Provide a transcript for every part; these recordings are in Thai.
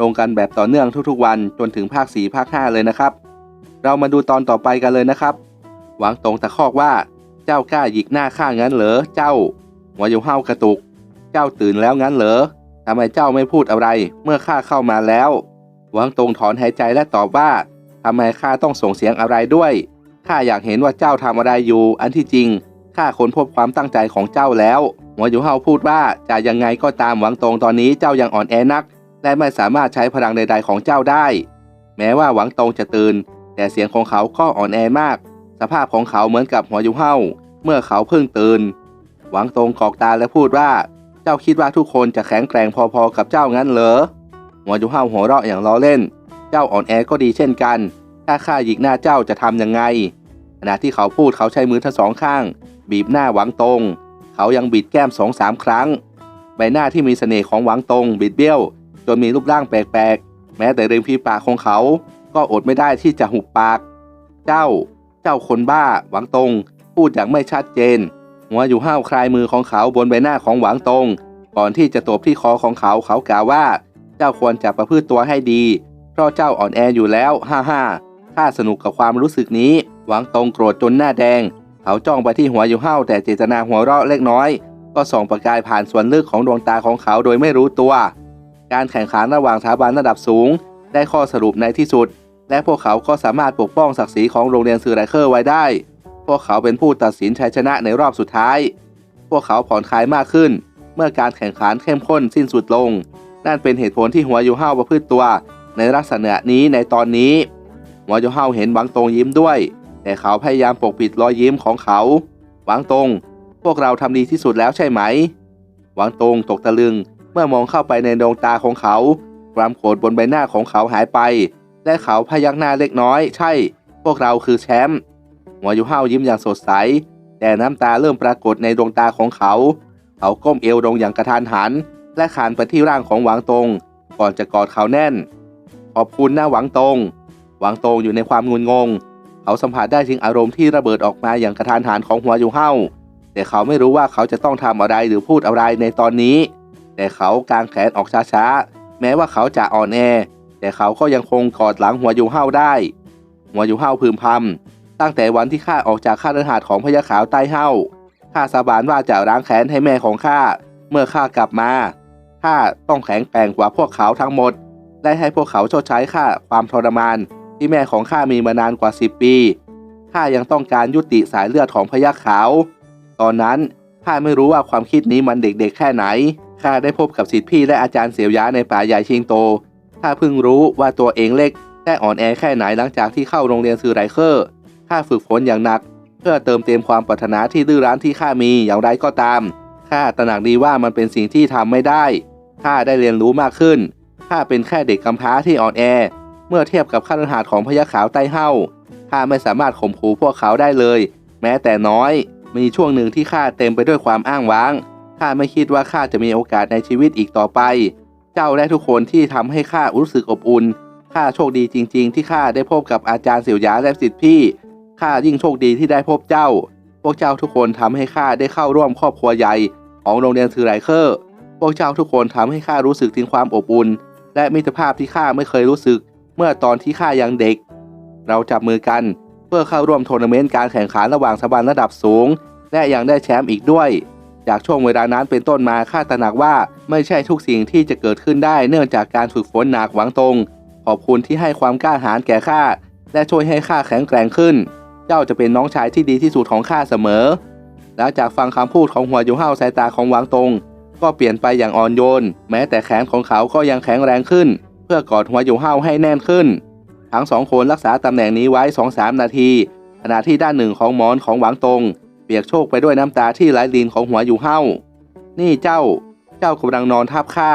ลงกันแบบต่อเนื่องทุกๆวันจนถึงภาค 4 ภาค 5 เลยนะครับ เรามาดูตอนต่อไปกันเลยนะครับ หวังตรงตะคอกว่าเจ้ากล้าหยิกหน้าข้างั้นเหรอเจ้าหัวอยู่ห้ากระตุก เจ้าตื่นแล้วงั้นเหรอทำไมเจ้าไม่พูดอะไร เมื่อข้าเข้ามาแล้ว หวังตรงถอนหายใจและตอบว่าทำไมข้าต้องส่งเสียงอะไรด้วยข้าอยากเห็นว่าเจ้าทำอะไรอยู่ อันที่จริงข้าค้นพบความตั้งใจของเจ้าแล้วหัวอยู่เฮาพูดว่าจะยังไงก็ตามหวังตรงตอนนี้เจ้ายังอ่อนแอนัก และไม่สามารถใช้พลังใด ๆ ของเจ้าได้ แม้ว่าหวังตรงจะตื่น แต่เสียงของเขาก็อ่อนแอมาก สภาพของเขาเหมือนกับหัวอยู่เฮาเมื่อเขาเพิ่งตื่น หวังตรงกอกตาและพูดว่า เจ้าคิดว่าทุกคนจะแข็งแกร่งพอๆกับเจ้างั้นเหรอ หัวอยู่เฮาหัวเราะอย่างล้อเล่น เจ้าอ่อนแอก็ดีเช่นกัน ถ้าข้าหยิกหน้าเจ้าจะทำยังไง ขณะที่เขาพูดเขาใช้มือทั้งสองข้าง บีบหน้าหวังตรงเขายังบิดแก้มสองสามครั้ง ใบหน้าที่มีเสน่ห์ของหวังตรงบิดเบี้ยว จนมีรูปร่างแปลกๆ แม้แต่ริมฝีปากของเขา ก็อดไม่ได้ที่จะหุบปาก เจ้า เจ้าคนบ้า หวังตรงพูดอย่างไม่ชัดเจน หัวอยู่ห้าวคลายมือของเขาบนใบหน้าของหวังตรงก่อนที่จะตบที่คอของเขาเขากล่าวว่า เจ้าควรจะประพฤติตัวให้ดี เพราะเจ้าอ่อนแออยู่แล้วฮ่าฮ่าข้าสนุกกับความรู้สึกนี้ หวังตรงโกรธจนหน้าแดง เขาจ้องไปที่หัวอยู่ห้าวแต่เจตนาหัวเราะเล็กน้อย ก็ส่องประกายผ่านส่วนลึกของดวงตาของเขาโดยไม่รู้ตัว การแข่งขันระหว่างสถาบันระดับสูง ได้ข้อสรุปในที่สุด และพวกเขาก็สามารถปกป้องศักดิ์ศรีของโรงเรียนซือไรเคอร์ไว้ได้ พวกเขาเป็นผู้ตัดสินชัยชนะในรอบสุดท้าย พวกเขาผ่อนคลายมากขึ้น เมื่อการแข่งขันเข้มข้นสิ้นสุดลง นั่นเป็นเหตุผลที่หัวยูห้าประพฤติตัว ในลักษณะนี้ในตอนนี้หัวยูห้าเห็นหวังตรงยิ้มด้วย แต่เขาพยายามปกปิดรอยยิ้มของเขาหวังตรง พวกเราทำดีที่สุดแล้วใช่ไหม หวังตรงตกตะลึง เมื่อมองเข้าไปในดวงตาของเขา ความโกรธบนใบหน้าของเขาหายไป และเขาพยักหน้าเล็กน้อย ใช่ พวกเราคือแชมป์หัวยูห้ายิ้มอย่างสดใส แต่น้ำตาเริ่มปรากฏในดวงตาของเขา เขาก้มเอวลงอย่างกระทานหัน และขานไปที่ร่างของหวังตง ก่อนจะกอดเขาแน่น ขอบคุณนะหวังตง หวังตงอยู่ในความงุนงง เขาสัมผัสได้ถึงอารมณ์ที่ระเบิดออกมาอย่างกระทานหันของหัวยูเฮาแต่เขาไม่รู้ว่าเขาจะต้องทำอะไรหรือพูดอะไรในตอนนี้ แต่เขากางแขนออกช้าๆ แม้ว่าเขาจะอ่อนแอ แต่เขาก็ยังคงกอดหลังหัวยูเฮาได้ หัวยูเฮาพึมพำตั้งแต่วันที่ข้าออกจากข้าราชการของพญาขาวใต้เฮาข้าสาบานว่าจะล้างแค้นให้แม่ของข้าเมื่อข้ากลับมาข้าต้องแข็งแกร่งกว่าพวกเขาทั้งหมด ได้ให้พวกเขาชดใช้ข้าความทรมานที่แม่ของข้ามีมานานกว่า 10 ปีข้ายังต้องการยุติสายเลือดของพญาขาว ตอนนั้นข้าไม่รู้ว่าความคิดนี้มันเด็กๆแค่ไหน ข้าได้พบกับศิษย์พี่และอาจารย์เสียวยาในป่าใหญ่ชิงโตข้าเพิ่งรู้ว่าตัวเองเล็กและอ่อนแอแค่ไหนหลังจากที่เข้าโรงเรียนซือไรเคอร์ข้าฝึกฝนอย่างหนัก เพื่อเติมเต็มความปรารถนาที่ดื้อรั้นที่ข้ามีอย่างไรก็ตามข้าตระหนักดีว่ามันเป็นสิ่งที่ทำไม่ได้ข้าได้เรียนรู้มากขึ้นข้าเป็นแค่เด็กกำพร้าที่อ่อนแอ เมื่อเทียบกับข้าราชการของพญาขาวใต้เฮ้าข้าไม่สามารถข่มขู่พวกเขาได้เลย แม้แต่น้อย มีช่วงหนึ่งที่ข้าเต็มไปด้วยความอ้างว้าง ข้าไม่คิดว่าข้าจะมีโอกาสในชีวิตอีกต่อไป เจ้าและทุกคนที่ทำให้ข้ารู้สึกอบอุ่นข้าโชคดีจริง ๆ ที่ข้าได้พบกับอาจารย์เสี่ยวหยาและสิทธิพี่ข้ายิ่งโชคดีที่ได้พบเจ้า พวกเจ้าทุกคนทำให้ข้าได้เข้าร่วมครอบครัวใหญ่ของโรงเรียนซือไรเคอร์ พวกเจ้าทุกคนทำให้ข้ารู้สึกถึงความอบอุ่นและมิตรภาพที่ข้าไม่เคยรู้สึก เมื่อตอนที่ข้ายังเด็ก เราจับมือกันเพื่อเข้าร่วมทัวร์นาเมนต์การแข่งขันระหว่างสบันระดับสูง และยังได้แชมป์อีกด้วย จากช่วงเวลานั้นเป็นต้นมาข้าตระหนักว่าไม่ใช่ทุกสิ่งที่จะเกิดขึ้นได้เนื่องจากการฝึกฝนหนักหวังตรง ขอบคุณที่ให้ความกล้าหาญแก่ข้าและช่วยให้ข้าแข็งแกร่งขึ้น เจ้าจะเป็นน้องชายที่ดีที่สุดของข้าเสมอแล้วจากฟังคำพูดของหัวยูเฮาสายตาของหวังตรง ก็เปลี่ยนไปอย่างอ่อนโยน แม้แต่แขนของเขาก็ยังแข็งแรงขึ้น เพื่อกอดหัวยูเฮาให้แน่นขึ้น ทั้งสองคนรักษาตำแหน่งนี้ไว้สองสามนาทีขณะที่ด้านหนึ่งของหมอนของหวังตรง เปียกโชกไปด้วยน้ำตาที่ไหลลินของหัวยูเฮ้า นี่เจ้า เจ้ากำลังนอนทับข้า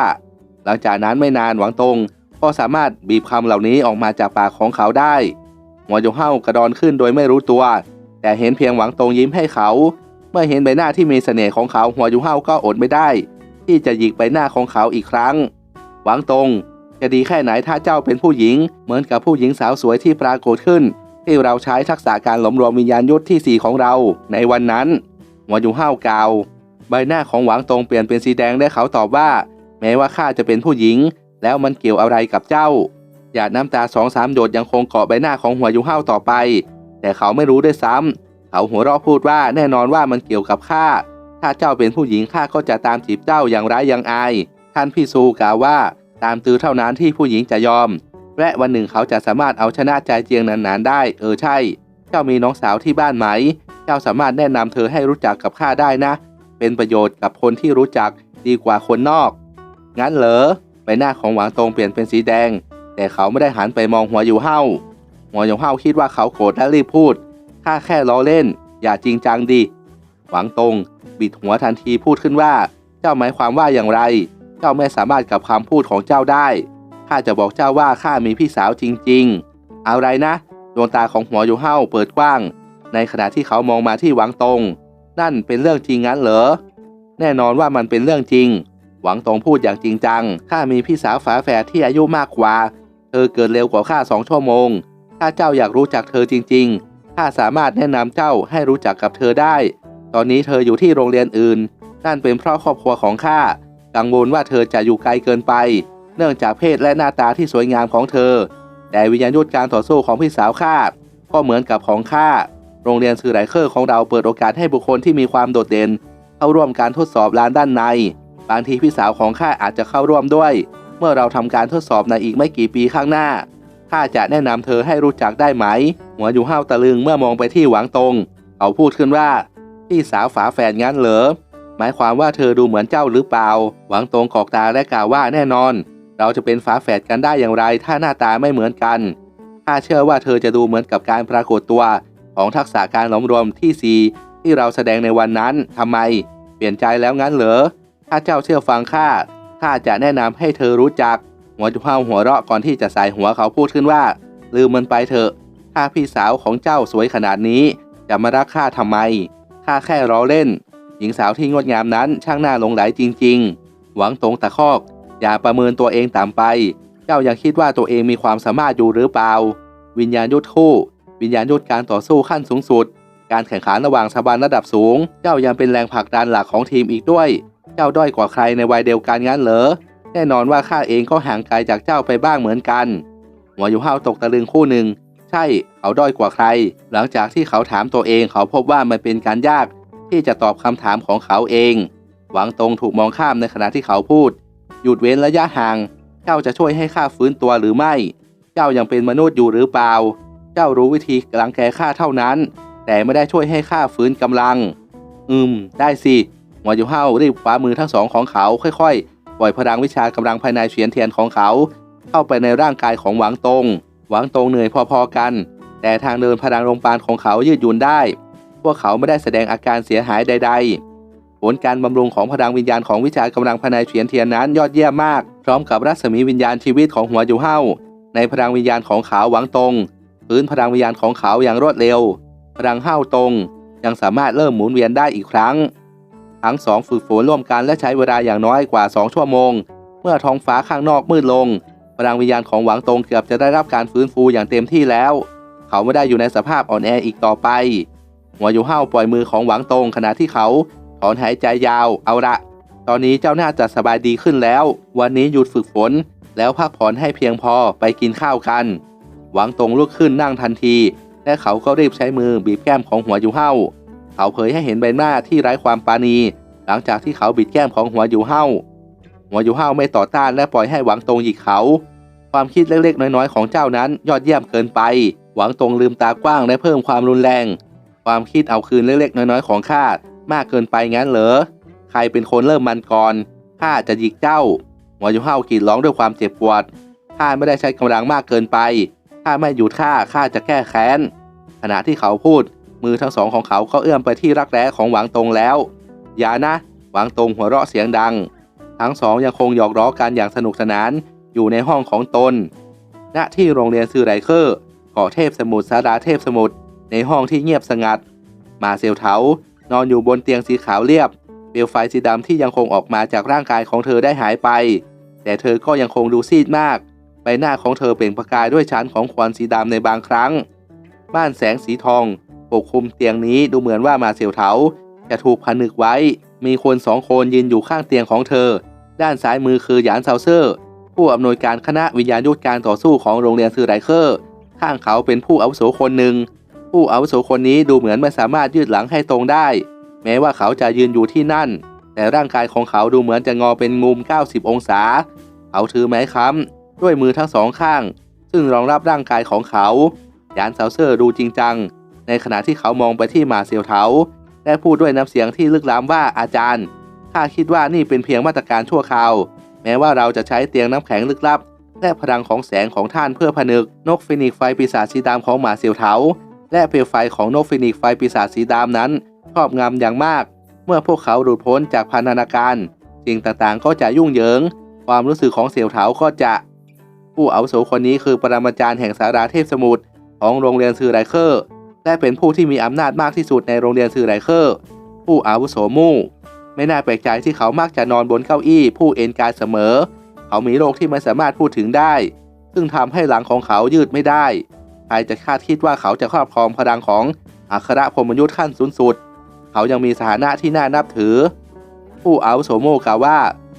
หลังจากนั้นไม่นานหวังตรงก็สามารถบีบคำเหล่านี้ออกมาจากปากของเขาได้ หัวหยงเฮ้ากระดอนขึ้นโดยไม่รู้ตัว แต่เห็นเพียงหวังตรงยิ้มให้เขา เมื่อเห็นใบหน้าที่มีเสน่ห์ของเขาหัวหยงเฮ้าก็อดไม่ได้ ที่จะหยิกใบหน้าของเขาอีกครั้ง หวังตรงจะดีแค่ไหนถ้าเจ้าเป็นผู้หญิง เหมือนกับผู้หญิงสาวสวยที่ปรากฏขึ้น ที่เราใช้ทักษะการหลอมรวมวิญญาณยุทธที่สี่ของเรา ในวันนั้นหัวหยงเฮากล่าว ใบหน้าของหวังตรงเปลี่ยนเป็นสีแดงได้เขาตอบว่า แม้ว่าข้าจะเป็นผู้หญิง แล้วมันเกี่ยวอะไรกับเจ้าหยาดน้ำตาสองสามหยดยังคงเกาะใบหน้าของหัวยุห้าวต่อไป แต่เขาไม่รู้ด้วยซ้ำเขาหัวเราะพูดว่าแน่นอนว่ามันเกี่ยวกับข้าถ้าเจ้าเป็นผู้หญิงข้าก็จะตามจีบเจ้าอย่างร้ายอย่างอาย ท่านพี่ซูกล่าวว่า ตามตือเท่านั้นที่ผู้หญิงจะยอม และวันหนึ่งเขาจะสามารถเอาชนะใจเจียงนานๆได้ เออใช่ เจ้ามีน้องสาวที่บ้านไหม เจ้าสามารถแนะนำเธอให้รู้จักกับข้าได้นะ เป็นประโยชน์กับคนที่รู้จักดีกว่าคนนอก งั้นเหรอใบหน้าของหวังตรงเปลี่ยนเป็นสีแดง แต่เขาไม่ได้หันไปมองหัวอยู่เฮาหัวอยู่เฮาคิดว่าเขาโกรธและรีบพูดข้าแค่ล้อเล่น อย่าจริงจังดิหวังตรงบิดหัวทันทีพูดขึ้นว่า เจ้าหมายความว่าอย่างไร เจ้าไม่สามารถกับคำพูดของเจ้าได้ ข้าจะบอกเจ้าว่าข้ามีพี่สาวจริงๆอะไรนะ ดวงตาของหัวอยู่เฮาเปิดกว้าง ในขณะที่เขามองมาที่หวังตรงนั่นเป็นเรื่องจริงงั้นเหรอ แน่นอนว่ามันเป็นเรื่องจริง หวังตรงพูดอย่างจริงจัง ข้ามีพี่สาวฝาแฝดที่อายุมากกว่า เธอเกิดเร็วกว่าข้าสองชั่วโมง ถ้าเจ้าอยากรู้จักเธอจริง ๆ ข้าสามารถแนะนำเจ้าให้รู้จักกับเธอได้ ตอนนี้เธออยู่ที่โรงเรียนอื่น นั่นเป็นเพราะครอบครัวของข้า กังวลว่าเธอจะอยู่ไกลเกินไป เนื่องจากเพศและหน้าตาที่สวยงามของเธอ แต่วิญญาณยุทธการต่อสู้ของพี่สาวข้าก็เหมือนกับของข้าโรงเรียนสื่อไรเคอร์ของเราเปิดโอกาสให้บุคคลที่มีความโดดเด่น เข้าร่วมการทดสอบลานด้านใน บางทีพี่สาวของข้าอาจจะเข้าร่วมด้วย เมื่อเราทำการทดสอบในอีกไม่กี่ปีข้างหน้าข้าจะแนะนำเธอให้รู้จักได้ไหม หัวอยู่ห้าวตะลึงเมื่อมองไปที่หวังตรงเขาพูดขึ้นว่าพี่สาวฝาแฝดงั้นเหรอหมายความว่าเธอดูเหมือนเจ้าหรือเปล่า หวังตรงกอกตาและกล่าวว่าแน่นอน เราจะเป็นฝาแฝดกันได้อย่างไร ถ้าหน้าตาไม่เหมือนกันข้าเชื่อว่าเธอจะดูเหมือนกับการปรากฏตัว ของทักษะการหลอมรวมที่สีที่เราแสดงในวันนั้นทำไม เปลี่ยนใจแล้วงั้นเหรอถ้าเจ้าเชื่อฟังข้าข้าจะแนะนำให้เธอรู้จัก หัวจุเฮาหัวเราะก่อนที่จะใส่หัวเขาพูดขึ้นว่า ลืมมันไปเถอะถ้าพี่สาวของเจ้าสวยขนาดนี้ จะมารักข้าทำไมข้าแค่ล้อเล่น หญิงสาวที่งดงามนั้นช่างน่าหลงไหลจริง ๆ หวังตรงตะคอก อย่าประเมินตัวเองต่ำไป เจ้ายังคิดว่าตัวเองมีความสามารถอยู่หรือเปล่า วิญญาณยุทธคู่ วิญญาณยุทธการต่อสู้ขั้นสูงสุด การแข่งขันระหว่างสบานระดับสูง เจ้ายังเป็นแรงผลักดันหลักของทีมอีกด้วย เจ้าด้อยกว่าใครในวัยเดียวกันงั้นเหรอ แน่นอนว่าข้าเองก็ห่างไกลจากเจ้าไปบ้างเหมือนกัน หัวอยู่ห้าวตกตะลึงคู่หนึ่ง ใช่ เขาด้อยกว่าใคร หลังจากที่เขาถามตัวเองเขาพบว่ามันเป็นการยาก ที่จะตอบคำถามของเขาเอง หวังตรงถูกมองข้ามในขณะที่เขาพูด หยุดเว้นระยะห่าง เจ้าจะช่วยให้ข้าฟื้นตัวหรือไม่ เจ้ายังเป็นมนุษย์อยู่หรือเปล่า เจ้ารู้วิธีกลังแกข้าเท่านั้น แต่ไม่ได้ช่วยให้ข้าฟื้นกำลัง อืม ได้สิหัวอยู่เฮารีบคว้ามือทั้งสองของเขาค่อยๆ ปล่อยพลังวิชากำลังภายในเฉียนเทียนของเขา เข้าไปในร่างกายของหวังตง หวังตงเหนื่อยพอๆกัน แต่ทางเดินพลังลมปานของเขายืดหยุ่นได้ พวกเขาไม่ได้แสดงอาการเสียหายใด ๆ ผลการบำรุงของพลังวิญญาณของวิชากำลังภายในเฉียนเทียนนั้นยอดเยี่ยมมาก พร้อมกับรัศมีวิญญาณชีวิตของหัวอยู่เฮาในพลังวิญญาณของเขาหวังตงพื้นพลังวิญญาณของเขาอย่างรวดเร็ว พลังเฮาตรงยังสามารถเริ่มหมุนเวียนได้อีกครั้ง ทั้งสองฝึกฝนร่วมกันและใช้เวลาอย่างน้อยกว่า 2 ชั่วโมง เมื่อท้องฟ้าข้างนอกมืดลง พลังวิญญาณของหวังตงเกือบจะได้รับการฟื้นฟูอย่างเต็มที่แล้ว เขาไม่ได้อยู่ในสภาพอ่อนแออีกต่อไปหัวอยู่ห้าปล่อยมือของหวังตงขณะที่เขา ถอนหายใจยาว เอาละ ตอนนี้เจ้าน่าจะสบายดีขึ้นแล้ว วันนี้หยุดฝึกฝน แล้วพักผ่อนให้เพียงพอไปกินข้าวกัน หวังตรงลุกขึ้นนั่งทันที และเขาก็รีบใช้มือบีบแก้มของหัวอยู่เห้า เขาเผยให้เห็นใบหน้าที่ไร้ความปราณี หลังจากที่เขาบิดแก้มของหัวอยู่เห้า หัวอยู่เห้าไม่ต่อต้านและปล่อยให้หวังตรงหยิกเขา ความคิดเล็กๆ น้อยๆ ของเจ้านั้นยอดเยี่ยมเกินไป หวังตรงลืมตากว้างและเพิ่มความรุนแรง ความคิดเอาคืนเล็กๆ น้อยๆ ของข้า มากเกินไปงั้นเหรอ ใครเป็นคนเริ่มมันก่อน ข้าจะหยิกเจ้าหัวอยู่เห้ากรีดร้องด้วยความเจ็บปวด ข้าไม่ได้ใช้กำลังมากเกินไป ถ้าไม่หยุดข้า ข้าจะแก้แค้น ขณะที่เขาพูด มือทั้งสองของเขาก็เอื้อมไปที่รักแร้ของหวังตงแล้ว อย่านะ หวังตงหัวเราะเสียงดัง ทั้งสองยังคงหยอกล้อกันอย่างสนุกสนานออยู่ในห้องของตน ณ ที่โรงเรียนซือไรเคอร์เกาะเทพสมุทรสาราเทพสมุทร ในห้องที่เงียบสงัด มาเซลเทา นอนอยู่บนเตียงสีขาวเรียบ เปลวไฟสีดำที่ยังคงออกมาจากร่างกายของเธอได้หายไป แต่เธอก็ยังคงดูซีดมาก ใบหน้าของเธอเปล่งประกายด้วยชั้นของควันสีดำในบางครั้งม่านแสงสีทองปกคลุมเตียงนี้ดูเหมือนว่ามาเซลเทาจะถูกผนึกไว้ มีคนสองคนยืนอยู่ข้างเตียงของเธอ ด้านซ้ายมือคือหยานเซาเซอร์ ผู้อำนวยการคณะวิญญาณยุทธการต่อสู้ของโรงเรียนซือไรเคอร์ ข้างเขาเป็นผู้อาวุโสคนหนึ่ง ผู้อาวุโสคนนี้ดูเหมือนไม่สามารถยืดหลังให้ตรงได้ แม้ว่าเขาจะยืนอยู่ที่นั่น แต่ร่างกายของเขาดูเหมือนจะงอเป็นมุม 90 องศา เขาถือไม้ค้ำด้วยมือทั้งสองข้าง ซึ่งรองรับร่างกายของเขายานเซาเซอร์ดูจริงจัง ในขณะที่เขามองไปที่มาเซียวเทาและพูดด้วยน้ำเสียงที่ลึกล้ำว่าอาจารย์ข้าคิดว่านี่เป็นเพียงมาตรการชั่วคราว แม้ว่าเราจะใช้เตียงน้ำแข็งลึกลับ และพลังของแสงของท่านเพื่อผนึกนกฟินิกไฟปีศาจสีดำของหมาเซียวเทา และเปลวไฟของนกฟินิกไฟปีศาจสีดำนั้นครอบงำอย่างมาก เมื่อพวกเขาหลุดพ้นจากพันธนาการสิ่งต่างๆก็จะยุ่งเหยิง ความรู้สึกของเสี่ยวเถาก็จะ ผู้อาวุโสคนนี้คือปรมาจารย์แห่งสาราเทพสมุทรของโรงเรียนซือไรเคอร์และเป็นผู้ที่มีอำนาจมากที่สุดในโรงเรียนซือไรเคอร์ผู้อาวุโสมู่ไม่น่าแปลกใจที่เขามักจะนอนบนเก้าอี้ ผู้เอนกายเสมอ เขามีโรคที่ไม่สามารถพูดถึงได้ ซึ่งทำให้หลังของเขายืดไม่ได้ ใครจะคาดคิดว่าเขาจะครอบครองพลังของอัครพรมยุทธ์ขั้นสูงสุด เขายังมีสถานะที่น่านับถือ ผู้อาวุโสโมกล่าวว่า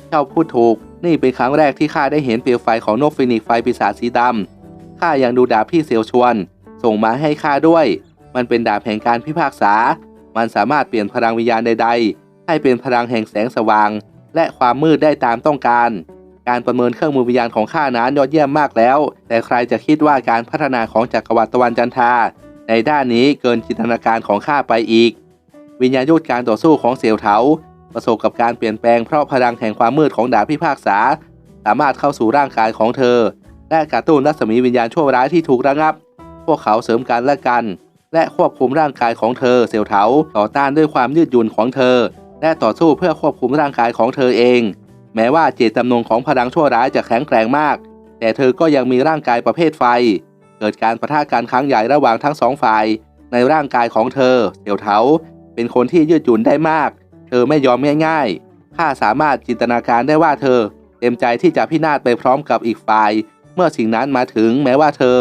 เจ้าพูดถูก นี่เป็นครั้งแรกที่ข้าได้เห็นเปลวไฟของนกฟินิกไฟปีศาจสีดำข้ายังดูดาบพี่เสียวชวน ส่งมาให้ข้าด้วย มันเป็นดาบแห่งการพิพากษา มันสามารถเปลี่ยนพลังวิญญาณใด ๆ ให้เป็นพลังแห่งแสงสว่าง และความมืดได้ตามต้องการ การประเมินเครื่องมือวิญญาณของข้านั้นยอดเยี่ยมมากแล้ว แต่ใครจะคิดว่าการพัฒนาของจักรวรรดิตะวันจันทราในด้านนี้เกินจินตนาการของข้าไปอีก วิญญาณยุทธการต่อสู้ของเสี่ยวเถาประสบกับการเปลี่ยนแปลงเพราะพลังแห่งความมืดของดาบพิพากษา สามารถเข้าสู่ร่างกายของเธอ และกระตุ้นรัศมีวิญญาณชั่วร้ายที่ถูกระงับ พวกเขาเสริมกันและกัน และควบคุมร่างกายของเธอเสี่ยวเถาต่อต้านด้วยความยืดหยุ่นของเธอ และต่อสู้เพื่อควบคุมร่างกายของเธอเอง แม้ว่าเจตจำนงของพลังชั่วร้ายจะแข็งแกร่งมาก แต่เธอก็ยังมีร่างกายประเภทไฟ เกิดการประทะกันครั้งใหญ่ระหว่างทั้งสองฝ่าย ในร่างกายของเธอเสี่ยวเถาเป็นคนที่ยืดหยุ่นได้มาก เธอไม่ยอมง่ายๆข้าสามารถจินตนาการได้ว่าเธอ เต็มใจที่จะพินาศไปพร้อมกับอีกฝ่าย เมื่อสิ่งนั้นมาถึงแม้ว่าเธอ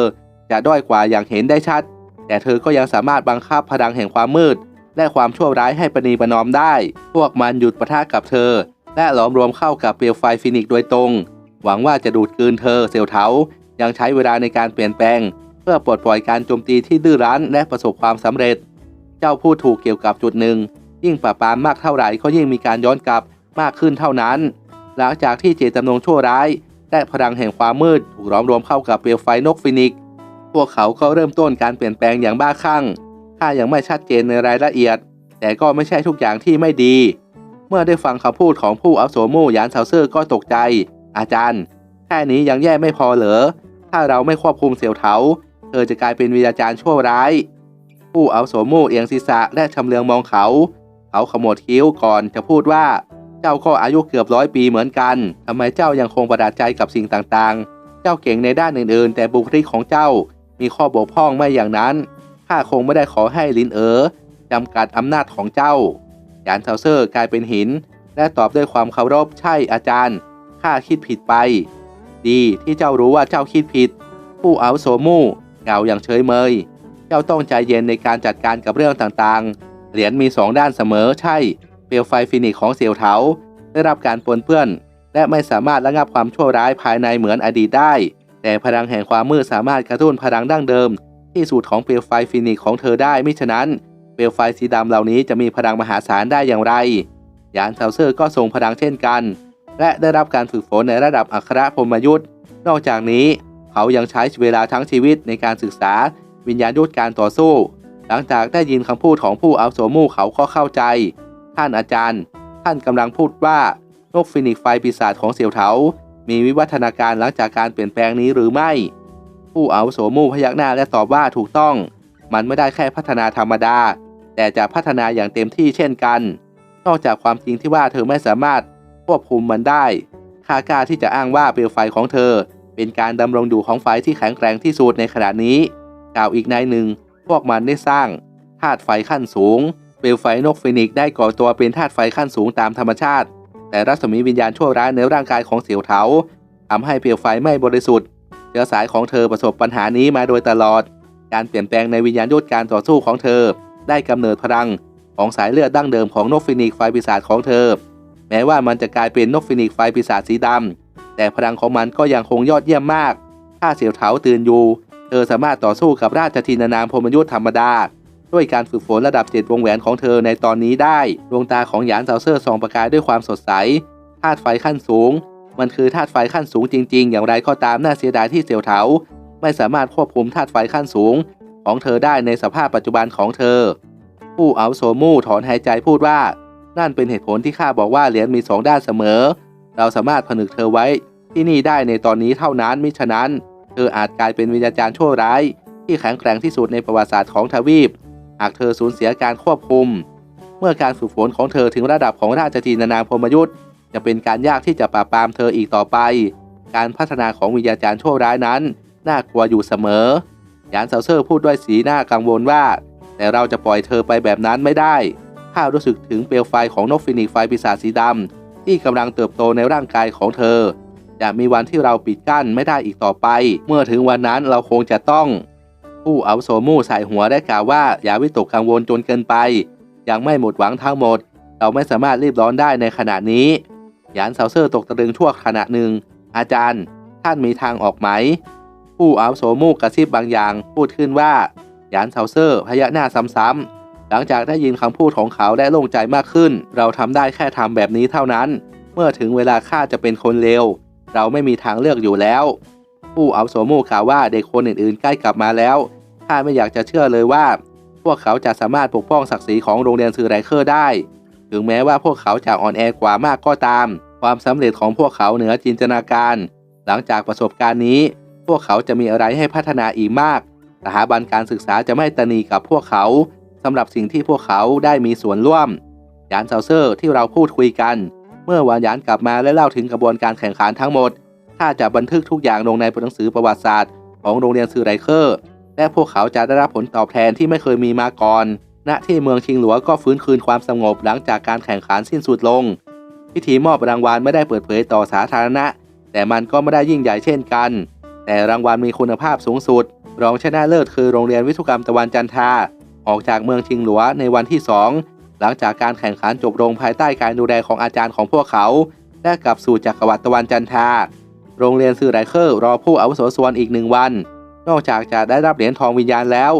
จะด้อยกว่าอย่างเห็นได้ชัด แต่เธอก็ยังสามารถบังคับพลังแห่งความมืด และความชั่วร้ายให้ประนีประนอมได้ พวกมันหยุดปะทะกับเธอ และหลอมรวมเข้ากับเปลวไฟฟินิกโดยตรง หวังว่าจะดูดกลืนเธอเซลล์เทายังใช้เวลาในการเปลี่ยนแปลง เพื่อปลดปล่อยการโจมตีที่ดื้อรั้นและประสบความสำเร็จ เจ้าพูดถูกเกี่ยวกับจุดหนึ่ง ยิ่งปราบปรามมากเท่าไหร่ก็ยิ่งมีการย้อนกลับมากขึ้นเท่านั้น หลังจากที่เจตจำนงชั่วร้ายและพลังแห่งความมืดถูกล้อมรวมเข้ากับเปลวไฟนกฟินิกพวกเขาก็เริ่มต้นการเปลี่ยนแปลงอย่างบ้าคลั่งข้ายังไม่ชัดเจนในรายละเอียด แต่ก็ไม่ใช่ทุกอย่างที่ไม่ดี เมื่อได้ฟังคำพูดของผู้อาวุโสมู่ยานเซาเซอร์ก็ตกใจ อาจารย์ แค่นี้ยังแย่ไม่พอเหรอ ถ้าเราไม่ควบคุมเสี่ยวเถา เธอจะกลายเป็นวิญญาจารย์ชั่วร้าย ผู้อาวุโสมู่เอียงศีรษะและชำเลืองมองเขา เขาขมวดคิ้วก่อนจะพูดว่า เจ้าก็อายุเกือบร้อยปีเหมือนกันทำไมเจ้ายังคงประหลาใจกับสิ่งต่างๆ เจ้าเก่งในด้านอื่นๆ แต่บุคลิกของเจ้ามีข้อบกพร่องไม่อย่างนั้นข้าคงไม่ได้ขอให้ลินเอ๋อจำกัดอำนาจของเจ้า ยานเซาเซอร์กลายเป็นหิน และตอบด้วยความเคารพใช่อาจารย์ ข้าคิดผิดไป ดีที่เจ้ารู้ว่าเจ้าคิดผิด ผู้อาโสมู่กล่าวอย่างเฉยเมย เจ้าต้องใจเย็นในการจัดการกับเรื่องต่างๆ เหรียญมีสองด้านเสมอใช่ เปลวไฟฟินิกของเสี่ยวเถาได้รับการปนเปื้อน และไม่สามารถระงับความชั่วร้ายภายในเหมือนอดีตได้ แต่พลังแห่งความมืดสามารถกระตุ้นพลังดั้งเดิม ที่สูตรของเปลวไฟฟินิกของเธอได้มิฉะนั้น เปลวไฟสีดำเหล่านี้จะมีพลังมหาศาลได้อย่างไร ยานเซาเซอร์ก็ทรงพลังเช่นกัน และได้รับการฝึกฝนในระดับอัครพรมยุทธ์ นอกจากนี้เขายังใช้เวลาทั้งชีวิตในการศึกษา วิญญาณยุทธการต่อสู้ หลังจากได้ยินคำพูดของผู้อาวุโสมู่เขาก็เข้าใจ ท่านอาจารย์ ท่านกำลังพูดว่านกฟินิกไฟปีศาจของเสี่ยวเถา มีวิวัฒนาการหลังจากการเปลี่ยนแปลงนี้หรือไม่ ผู้อาวุโสมู่พยักหน้าและตอบว่าถูกต้อง มันไม่ได้แค่พัฒนาธรรมดา แต่จะพัฒนาอย่างเต็มที่เช่นกัน นอกจากความจริงที่ว่าเธอไม่สามารถควบคุมมันได้ข้ากล้าที่จะอ้างว่าเปลวไฟของเธอ เป็นการดำรงอยู่ของไฟที่แข็งแกร่งที่สุดในขณะนี้ กล่าวอีกในหนึ่ง พวกมันได้สร้างธาตุไฟขั้นสูง เปลวไฟนกฟินิกได้ก่อตัวเป็นธาตุไฟขั้นสูงตามธรรมชาติ แต่รัศมีวิญญาณชั่วร้ายในร่างกายของเสี่ยวเถาทำให้เปลวไฟไม่บริสุทธิ์เชื้อสายของเธอประสบปัญหานี้มาโดยตลอด การเปลี่ยนแปลงในวิญญาณยุทธการต่อสู้ของเธอ ได้กำเนิดพลังของสายเลือดดั้งเดิมของนกฟินิกไฟปีศาจของเธอ แม้ว่ามันจะกลายเป็นนกฟินิกไฟปีศาจสีดำแต่พลังของมันก็ยังคงยอดเยี่ยมมาก ถ้าเสี่ยวเถาตื่นอยู่ เธอสามารถต่อสู้กับราชทินานามพรมยุทธธรรมดา ด้วยการฝึกฝนระดับเจ็ดวงแหวนของเธอในตอนนี้ได้ ดวงตาของหยานเซาเซอร์ส่องประกายด้วยความสดใสธาตุไฟขั้นสูง มันคือธาตุไฟขั้นสูงจริง ๆ อย่างไรก็ตามน่าเสียดายที่เสี่ยวเถาไม่สามารถควบคุมธาตุไฟขั้นสูง ของเธอได้ในสภาพปัจจุบันของเธอ ผู้อาโสมู่ถอนหายใจพูดว่า นั่นเป็นเหตุผลที่ข้าบอกว่าเหรียญมีสองด้านเสมอ เราสามารถผนึกเธอไว้ที่นี่ได้ในตอนนี้เท่านั้นมิฉะนั้น เธออาจกลายเป็นวิญญาจารย์ชั่วร้าย ที่แข็งแกร่งที่สุดในประวัติศาสตร์ของทวีป หากเธอสูญเสียการควบคุม เมื่อการฝึกฝนของเธอถึงระดับของราชทีนานามพรหมยุทธ์จะเป็นการยากที่จะปราบปรามเธออีกต่อไป การพัฒนาของวิญญาจารย์ชั่วร้ายนั้น น่ากลัวอยู่เสมอ ยานเซาเซอร์พูดด้วยสีหน้ากังวลว่า แต่เราจะปล่อยเธอไปแบบนั้นไม่ได้ข้ารู้สึกถึงเปลวไฟของนกฟินิกไฟปีศาจสีดำที่กำลังเติบโตในร่างกายของเธอ จะมีวันที่เราปิดกั้นไม่ได้อีกต่อไป เมื่อถึงวันนั้นเราคงจะต้อง ผู้อาวุโสมู่ใส่หัวได้กล่าวว่า อย่าวิตกกังวลจนเกินไป ยังไม่หมดหวังทั้งหมด เราไม่สามารถรีบร้อนได้ในขณะนี้ยานเซาเซอร์ตกตะลึงชั่วขณะหนึ่ง อาจารย์ ท่านมีทางออกไหม ผู้อาวุโสมู่กระซิบบางอย่าง พูดขึ้นว่ายานเซาเซอร์พยักหน้าซ้ำๆหลังจากได้ยินคำพูดของเขาได้โล่งใจมากขึ้น เราทำได้แค่ทำแบบนี้เท่านั้น เมื่อถึงเวลาข้าจะเป็นคนเลวเราไม่มีทางเลือกอยู่แล้ว ผู้อาวุโสมู่กล่าวว่าเด็กคนอื่นๆ ใกล้กลับมาแล้วข้าไม่อยากจะเชื่อเลยว่า พวกเขาจะสามารถปกป้องศักดิ์ศรีของโรงเรียนซือไรเคอร์ได้ ถึงแม้ว่าพวกเขาจะอ่อนแอกว่ามากก็ตาม ความสำเร็จของพวกเขาเหนือจินตนาการ หลังจากประสบการณ์นี้ พวกเขาจะมีอะไรให้พัฒนาอีกมาก สถาบันการศึกษาจะไม่ตนีกับพวกเขาสำหรับสิ่งที่พวกเขาได้มีส่วนร่วม ยานเซาเซอร์ที่เราพูดคุยกัน เมื่อวานยานกลับมาและเล่าถึงกระบวนการแข่งขันทั้งหมดถ้าจะบันทึกทุกอย่างลงในหนังสือประวัติศาสตร์ของโรงเรียนซือไรเคอร์ และพวกเขาจะได้รับผลตอบแทนที่ไม่เคยมีมาก่อน ณ ที่เมืองชิงหลัวก็ฟื้นคืนความสงบหลังจากการแข่งขันสิ้นสุดลง พิธีมอบรางวัลไม่ได้เปิดเผยต่อสาธารณะ แต่มันก็ไม่ได้ยิ่งใหญ่เช่นกัน แต่รางวัลมีคุณภาพสูงสุด รองชนะเลิศคือโรงเรียนวิศวกรรมตะวันจันทา ออกจากเมืองชิงหลัวในวันที่ 2 หลังจากการแข่งขันจบลงภายใต้การดูแลของอาจารย์ของพวกเขา และกลับสู่จักรวรรดิตะวันจันทราโรงเรียนซื่อไรเคอร์รอผู้อาวุโสส่วนอีกหนึ่งวัน นอกจากจะได้รับเหรียญทองวิญญาณแล้ว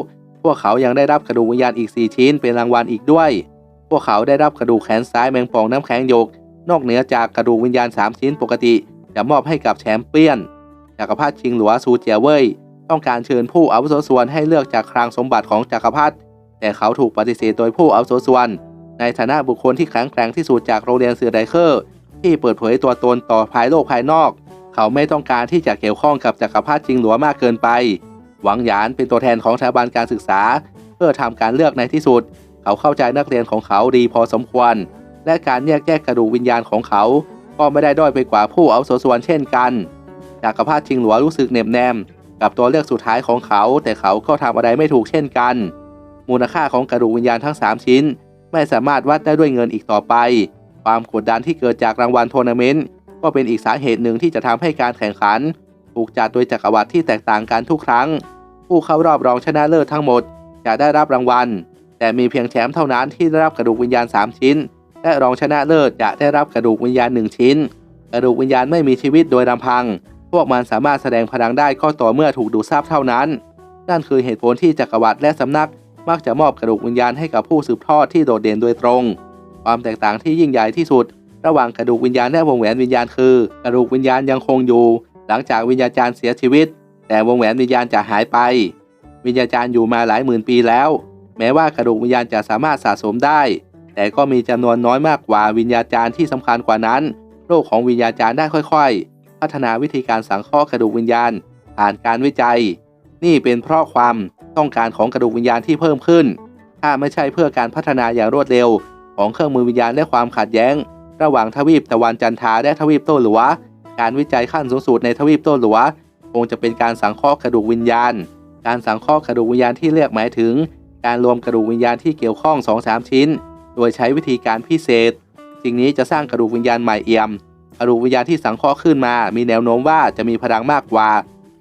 พวกเขายังได้รับกระดูกวิญญาณอีก 4 ชิ้นเป็นรางวัลอีกด้วย พวกเขาได้รับกระดูกแขนซ้ายแมงป่องน้ำแข็งหยก นอกเหนือจากกระดูกวิญญาณ 3 ชิ้นปกติ จะมอบให้กับแชมเปี้ยน จักรพรรดิชิงหลัวซูเจียเว่ยต้องการเชิญผู้อาวุโสส่วนให้เลือกจากคลังสมบัติของจักรพรรดิแต่เขาถูกปฏิเสธโดยผู้อาวุโสส่วนในฐานะบุคคลที่แข็งแกร่งที่สุดจากโรงเรียนเสือไดเคอร์ ที่เปิดเผยตัวตนต่อภายโลกภายนอก เขาไม่ต้องการที่จะเกี่ยวข้องกับจักรพรรดิจิงหลัวมากเกินไป หวังหยานเป็นตัวแทนของสถาบันการศึกษา เพื่อทำการเลือกในที่สุด เขาเข้าใจนักเรียนของเขาดีพอสมควร และการแยกแยกกระดูกวิญญาณของเขา ก็ไม่ได้ด้อยไปกว่าผู้อาวุโสส่วนเช่นกัน จักรพรรดิจิงหลัวรู้สึกเหน็บแนม กับตัวเลือกสุดท้ายของเขา แต่เขาก็ทำอะไรไม่ถูกเช่นกัน มูลค่าของกระดูกวิญญาณทั้ง 3 ชิ้น ไม่สามารถวัดได้ด้วยเงินอีกต่อไป ความกดดันที่เกิดจากรางวัลทัวร์นาเมนต์ก็เป็นอีกสาเหตุหนึ่งที่จะทำให้การแข่งขัน ถูกจัดโดยจักรวรรดิที่แตกต่างกันทุกครั้ง ผู้เข้ารอบรองชนะเลิศทั้งหมดจะได้รับรางวัล แต่มีเพียงแชมป์เท่านั้นที่ได้รับกระดูกวิญญาณ 3 ชิ้น และรองชนะเลิศจะได้รับกระดูกวิญญาณ 1 ชิ้น กระดูกวิญญาณไม่มีชีวิตโดยลำพัง พวกมันสามารถแสดงพลังได้ก็ต่อเมื่อถูกดูดซับเท่านั้น นั่นคือเหตุผลที่จักรวรรดิและสำนักมักจะมอบกระดูกวิญญาณให้กับผู้สืบทอดที่โดดเด่นโดยตรง ความแตกต่างที่ยิ่งใหญ่ที่สุด ระหว่างกระดูกวิญญาณและวงแหวนวิญญาณคือ กระดูกวิญญาณยังคงอยู่ หลังจากวิญญาจารย์เสียชีวิต แต่วงแหวนวิญญาณจะหายไป วิญญาจารย์อยู่มาหลายหมื่นปีแล้ว แม้ว่ากระดูกวิญญาณจะสามารถสะสมได้ แต่ก็มีจำนวนน้อยมากกว่าวิญญาจารย์ที่สำคัญกว่านั้น โลกของวิญญาจารย์ได้ค่อย ๆ พัฒนาวิธีการสังเคราะห์กระดูกวิญญาณผ่านการวิจัย นี่เป็นเพราะความต้องการของกระดูกวิญญาณที่เพิ่มขึ้น ถ้าไม่ใช่เพื่อการพัฒนาอย่างรวดเร็ว ของเครื่องมือวิญญาณและความขัดแย้ง ระหว่างทวีปตะวันจันทราและทวีปโตหลัว การวิจัยขั้นสูงสุดในทวีปโตหลัวคงจะเป็นการสังเคราะห์กระดูกวิญญาณ การสังเคราะห์กระดูกวิญญาณที่เรียกหมายถึง การรวมกระดูกวิญญาณที่เกี่ยวข้อง2-3ชิ้น โดยใช้วิธีการพิเศษ สิ่งนี้จะสร้างกระดูกวิญญาณใหม่เอี่ยม กระดูกวิญญาณที่สังเคราะห์ขึ้นมา มีแนวโน้มว่าจะมีพลังมากกว่า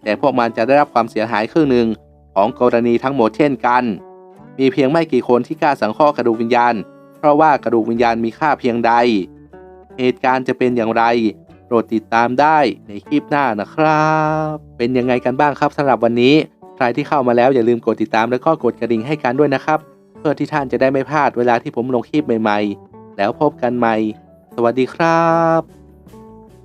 แต่พวกมันจะได้รับความเสียหายครึ่งหนึ่งของกรณีทั้งหมดเช่นกัน มีเพียงไม่กี่คนที่กล้าสังเคราะห์กระดูกวิญญาณ เพราะว่ากระดูกวิญญาณมีค่าเพียงใด เหตุการณ์จะเป็นอย่างไรโปรดติดตามได้ในคลิปหน้านะครับ เป็นยังไงกันบ้างครับสำหรับวันนี้ ใครที่เข้ามาแล้วอย่าลืมกดติดตามแล้วก็กดกระดิ่งให้กันด้วยนะครับ เพื่อที่ท่านจะได้ไม่พลาดเวลาที่ผมลงคลิปใหม่ ๆ แล้วพบกันใหม่ สวัสดีครับ